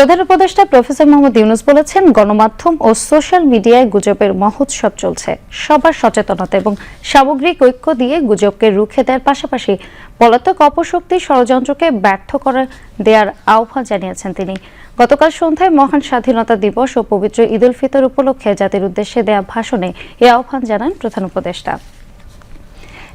প্রধান উপদেষ্টা প্রফেসর মোহাম্মদ ইউনুস বলেছেন, গণমাধ্যম ও সোশ্যাল মিডিয়ায় গুজবের মহোৎসব চলছে। সবার সচেতনতা এবং সামগ্রিক ঐক্য দিয়ে গুজবকে রুখে দেওয়ার পাশাপাশি পলাতক অপশক্তি ষড়যন্ত্রকে ব্যর্থ করে দেওয়ার আহ্বান জানিয়েছেন তিনি। গতকাল সন্ধ্যায় মহান স্বাধীনতা দিবস ও পবিত্র ঈদ উল ফিতর উপলক্ষে জাতির উদ্দেশ্যে দেয়া ভাষণে এ আহ্বান জানান প্রধান উপদেষ্টা।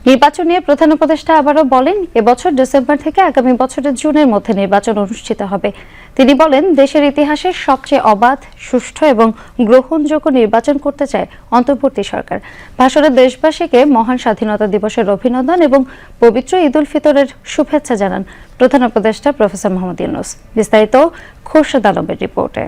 নির্বাচন নিয়ে প্রধান উপদেষ্টা আবারও বলেন, এবছর ডিসেম্বর থেকে আগামী বছরের জুনের মধ্যে নির্বাচন অনুষ্ঠিত হবে। তিনি বলেন, দেশের ইতিহাসে সবচেয়ে অবাধ, সুষ্ঠু এবং গ্রহণযোগ্য নির্বাচন করতে চায় অন্তর্বর্তী সরকার। ভাষণে দেশবাসীকে মহান স্বাধীনতা দিবসের অভিনন্দন এবং পবিত্র ঈদ উল ফিতরের শুভেচ্ছা জানান প্রধান উপদেষ্টা প্রফেসর মোহাম্মদ ইউনুস। বিস্তারিত খোরশেদ আলমের রিপোর্টে।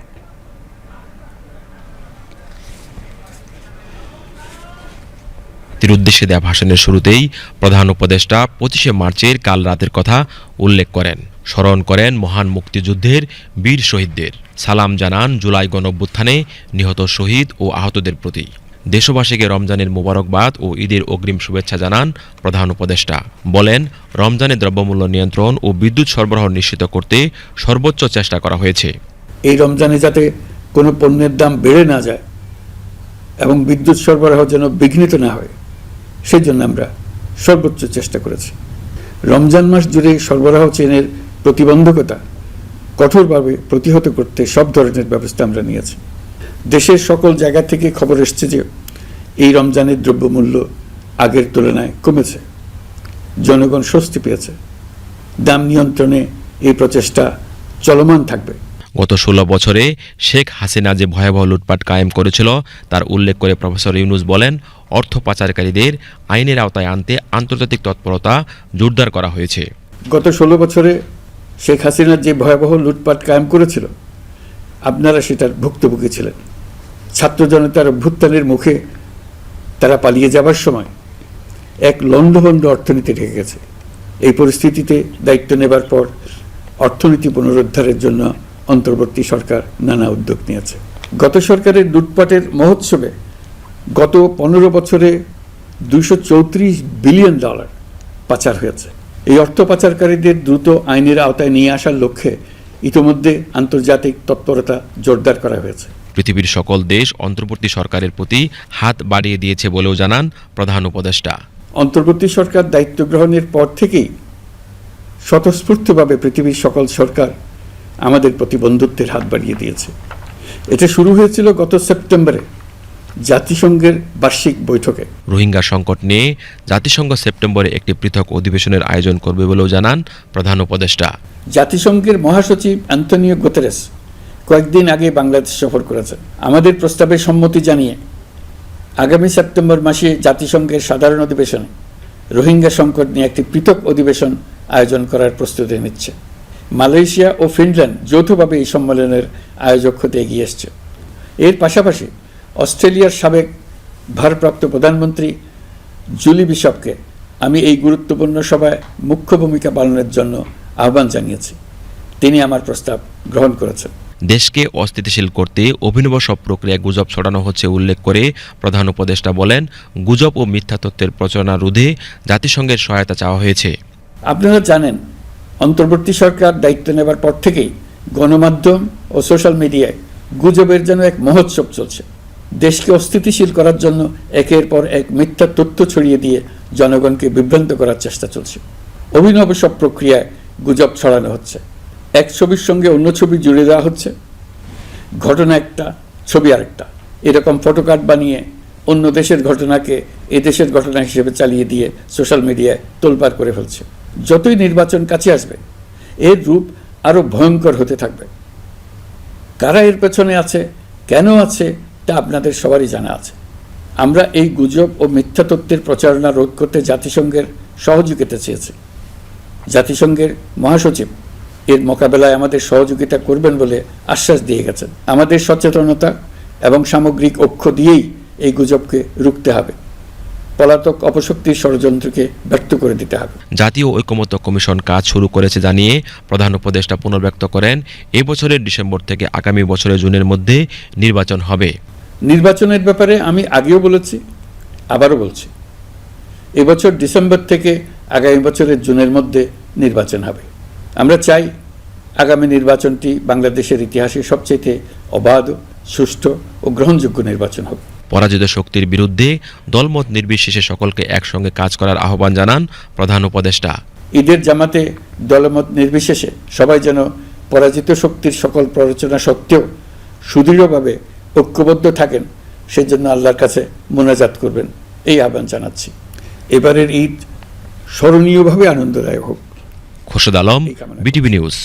তির উদ্দেশ্যে দেয়া ভাষণের শুরুতেই প্রধান উপদেষ্টা পঁচিশে মার্চের কাল রাতের কথা উল্লেখ করেন। স্মরণ করেন মহান মুক্তিযুদ্ধের বীর শহীদদের। সালাম জানান জুলাই গণঅভ্যুত্থানে নিহত শহীদ ও আহতদের প্রতি। দেশবাসীকে রমজানের মোবারকবাদ ও ঈদের অগ্রিম শুভেচ্ছা জানান প্রধান উপদেষ্টা। বলেন, রমজানে দ্রব্যমূল্য নিয়ন্ত্রণ ও বিদ্যুৎ সরবরাহ নিশ্চিত করতে সর্বোচ্চ চেষ্টা করা হয়েছে। এই রমজানে যাতে কোনো পণ্যের দাম বেড়ে না যায় এবং বিদ্যুৎ সরবরাহ যেন বিঘ্নিত না হয়। সেই জন্য আমরা সর্বোচ্চ চেষ্টা করেছি। রমজান মাস জুড়ে সরবরাহ চেনের প্রতিবন্ধকতা কঠোরভাবে প্রতিহত করতে সব ধরনের ব্যবস্থা আমরা নিয়েছি। দেশের সকল জায়গা থেকে খবর এসছে যে, এই রমজানের দ্রব্যমূল্য আগের তুলনায় কমেছে। জনগণ স্বস্তি পেয়েছে। দাম নিয়ন্ত্রণে এই প্রচেষ্টা চলমান থাকবে। গত ষোলো বছরে শেখ হাসিনা যে ভয়াবহ লুটপাট কায়েম করেছিল, তার উল্লেখ করে প্রফেসর ইউনুস বলেন, অর্থ পাচারকারীদের আইনের আওতায় আনতে আন্তর্জাতিক তৎপরতা জোরদার করা হয়েছে। গত ষোলো বছরে শেখ হাসিনা যে ভয়াবহ লুটপাট কায়েম করেছিল, আপনারা সেটার ভুক্তভোগী ছিলেন। ছাত্র জনতার অভ্যুত্থানের মুখে তারা পালিয়ে যাবার সময় এক লণ্ডভণ্ড অর্থনীতি ঢেকে গেছে। এই পরিস্থিতিতে দায়িত্ব নেবার পর অর্থনীতি পুনরুদ্ধারের জন্য অন্তর্বর্তী সরকার নানা উদ্যোগ নিয়েছে। গত সরকারের লুটপাটের মহোৎসবে গত পনেরো বছরে চৌত্রিশ বিলিয়ন ডলার পাচার হয়েছে। এই অর্থ পাচারকারীদের দ্রুত আইনের আওতায় নিয়ে আসার লক্ষ্যে ইতোমধ্যে আন্তর্জাতিক তৎপরতা জোরদার করা হয়েছে। পৃথিবীর সকল দেশ অন্তর্বর্তী সরকারের প্রতি হাত বাড়িয়ে দিয়েছে বলেও জানান প্রধান উপদেষ্টা। অন্তর্বর্তী সরকার দায়িত্ব গ্রহণের পর থেকেই স্বতঃস্ফূর্তভাবে পৃথিবীর সকল সরকার আমাদের প্রতি বন্ধুত্বের হাত বাড়িয়ে দিয়েছে। এটা শুরু হয়েছিল গত সেপ্টেম্বরে জাতিসংঘের বার্ষিক বৈঠকে। রোহিঙ্গা সংকট নিয়ে জাতিসংঘ সেপ্টেম্বরে একটি পৃথক অধিবেশনের আয়োজন করবে বলেও জানান প্রধান উপদেষ্টা। জাতিসংঘের মহাসচিব অ্যান্টনিও গোতেরেস কয়েকদিন আগে বাংলাদেশ সফর করেছেন। আমাদের প্রস্তাবে সম্মতি জানিয়ে আগামী সেপ্টেম্বর মাসে জাতিসংঘের সাধারণ অধিবেশনে রোহিঙ্গা সংকট নিয়ে একটি পৃথক অধিবেশন আয়োজন করার প্রস্তুতি নিচ্ছে। মালয়েশিয়া ও ফিনল্যান্ড যৌথভাবে এই সম্মেলনের আয়োজক হতে এগিয়ে এসছে। এর পাশাপাশি অস্ট্রেলিয়ার সাবেক ভারপ্রাপ্ত প্রধানমন্ত্রী জুলি বিশপকে আমি এই গুরুত্বপূর্ণ সভায় মুখ্য ভূমিকা পালনের জন্য আহ্বান জানিয়েছি। তিনি আমার প্রস্তাব গ্রহণ করেছেন। দেশকে অস্থিতিশীল করতে অভিনব সব প্রক্রিয়া গুজব ছড়ানো হচ্ছে উল্লেখ করে প্রধান উপদেষ্টা বলেন গুজব ও মিথ্যা তথ্যের প্রচারণা রোধে জাতিসংঘের সহায়তা চাওয়া হয়েছে। আপনারা জানেন অন্তর্বর্তী সরকার দায়িত্ব নেবার পর থেকেই গণমাধ্যম ও সোশ্যাল মিডিয়ায় গুজবের যেন এক মহোৎসব চলছে। দেশকে অস্থিতিশীল করার জন্য একের পর এক মিথ্যা তথ্য ছড়িয়ে দিয়ে জনগণকে বিভ্রান্ত করার চেষ্টা চলছে। অভিনব সব প্রক্রিয়ায় গুজব ছড়ানো হচ্ছে। এক ছবির সঙ্গে অন্য ছবি জুড়ে দেওয়া হচ্ছে। ঘটনা একটা, ছবি আরেকটা। এরকম ফটোকার্ড বানিয়ে অন্য দেশের ঘটনাকে এ দেশের ঘটনা হিসেবে চালিয়ে দিয়ে সোশ্যাল মিডিয়ায় তোলপাড় করে ফেলছে। যতই নির্বাচন কাছে আসবে, এর রূপ আরও ভয়ঙ্কর হতে থাকবে। কারা এর পেছনে আছে, কেন আছে, তা আপনাদের সবারই জানা আছে। আমরা এই গুজব ও মিথ্যা তত্ত্বের প্রচারণা রোধ করতে জাতিসংঘের সহযোগিতা চেয়েছি। জাতিসংঘের মহাসচিব এর মোকাবেলায় আমাদের সহযোগিতা করবেন বলে আশ্বাস দিয়ে গেছেন। আমাদের সচেতনতা এবং সামগ্রিক অক্ষ দিয়েই এই গুজবকে রুখতে হবে। পলাতক অপশক্তির ষড়যন্ত্রকে ব্যর্থ করে দিতে হবে। জাতীয় ঐকমত্য কমিশন কাজ শুরু করেছে জানিয়ে প্রধান উপদেষ্টা পুনর্ব্যক্ত করেন এ বছরের ডিসেম্বর থেকে আগামী বছরের জুনের মধ্যে নির্বাচন হবে। নির্বাচনের ব্যাপারে আমি আগেও বলেছি আবারও বলছি এবছর ডিসেম্বর থেকে আগামী বছরের জুনের মধ্যে নির্বাচন হবে। আমরা চাই আগামী নির্বাচনটি বাংলাদেশের ইতিহাসে সবচেয়ে অবাধ সুষ্ঠু ও গ্রহণযোগ্য নির্বাচন হবে পরাজিত শক্তির বিরুদ্ধে দলমত নির্বিশেষে সকলকে একসঙ্গে কাজ করার আহ্বান জানান প্রধান উপদেষ্টা। ঈদের জামাতে দলমত নির্বিশেষে সবাই যেন পরাজিত শক্তির সকল প্ররোচনা সত্ত্বেও সুদৃঢ়ভাবে ঐক্যবদ্ধ থাকেন সেজন্য আল্লাহর কাছে মোনাজাত করবেন এই আহ্বান জানাচ্ছি। এবারের ঈদ স্মরণীয়ভাবে আনন্দদায়ক হোক। Khorshed Alam BTV news.